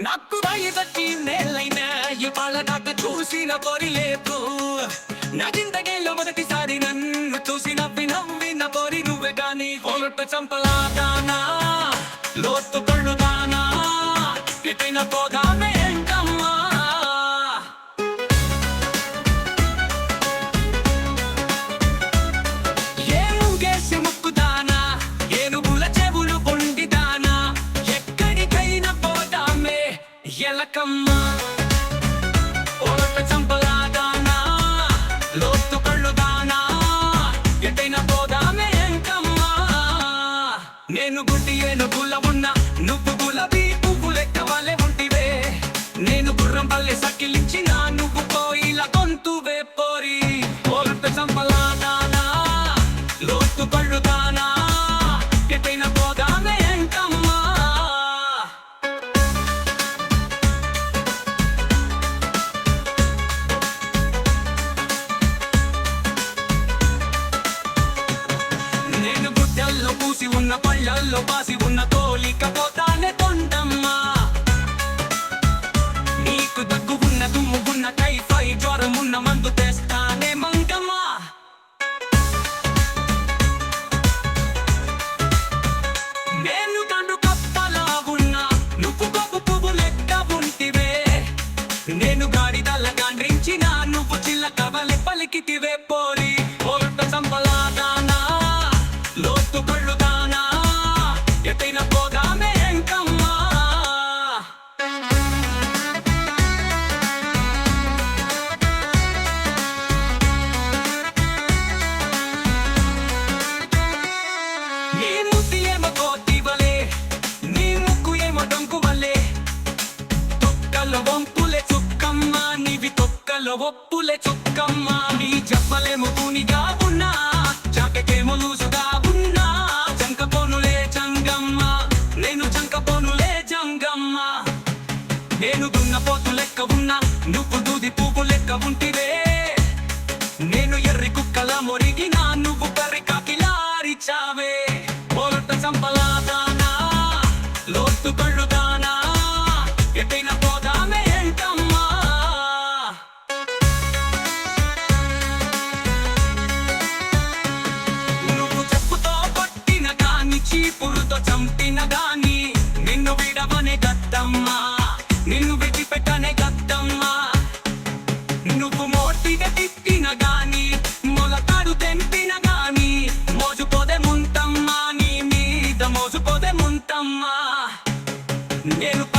నాకు బయటకి నేలైనా ఇవాళ నాకు చూసిన పొరి లేదు నా జిందగీలో మొదటిసారి నన్ను చూసి నవ్వి నవ్విన పొరి నువ్వే కానీ పొరటు చంపలాదానా లోతు కళ్ళు దానా? ఎటైన పోదామే ఎలకమ్మా ఓట చంపలాదానా లోతు కళ్ళు దానా? ఎటైనా పోదామే ఎంకమ్మా నేను గుడ్డి ఏనుగుల ఉన్నా నువ్వు గులాబీ పువ్వు లెక్క వలె ఉంటివే. నేను గుర్రం పల్లె సకిలించిన నువ్వు పోయి ఉన్న పాసి ఉన్న తోలిక పోతానే తొండమ్మా. నీకు దగ్గు ఉన్న నీవి తొక్కలో ఒప్పులే చుక్కమ్మ నీ చెప్పలేము పూనిగా ఉన్నా చాకకేమో లూసుగా ఉన్నా చంక పోనులే చంగమ్మ నేను చంక పోనులే జంగమ్మ. నేను దున్న పోతు లెక్క ఉన్నా నువ్వు దూది పువ్వు లెక్క ఉంటివే. నేను ఎర్రి కుక్కల మొరిగినా నువ్వు కర్రి కాకిలారిచావే పోలట సంపల నేను